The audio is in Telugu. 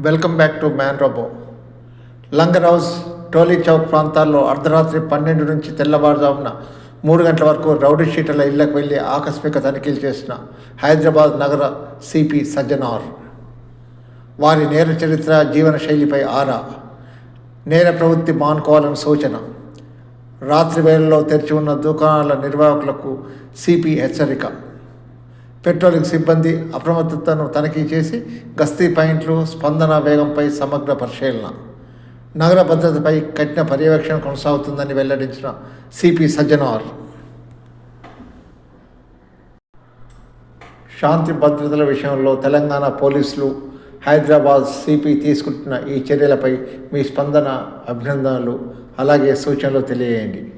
వెల్కమ్ బ్యాక్ టు మ్యాన్ రోబో లంగర్ హౌస్ టోలీ చౌక్ ప్రాంతాల్లో అర్ధరాత్రి పన్నెండు నుంచి తెల్లవారుజామున మూడు గంటల వరకు రౌడీ షీటర్ల ఇళ్ళకు వెళ్ళి ఆకస్మిక తనిఖీలు చేసిన హైదరాబాద్ నగర సిపి సజ్జనార్. వారి నేర చరిత్ర జీవన శైలిపై ఆరా. నేర ప్రవృత్తి మానుకోవాలని సూచన. రాత్రి వేళల్లో తెరిచి ఉన్న దుకాణాల నిర్వాహకులకు సిపి హెచ్చరిక. పెట్రోలింగ్ సిబ్బంది అప్రమత్తతను తనిఖీ చేసి గస్తీ పాయింట్లు స్పందన వేగంపై సమగ్ర పరిశీలన. నగర భద్రతపై కఠిన పర్యవేక్షణ కొనసాగుతుందని వెల్లడించిన సిపి సజ్జనార్. శాంతి భద్రతల విషయంలో తెలంగాణ పోలీసులు హైదరాబాద్ సిపి తీసుకుంటున్న ఈ చర్యలపై మీ స్పందన అభినందనలు. అలాగే సూచనలు తెలియజేయండి.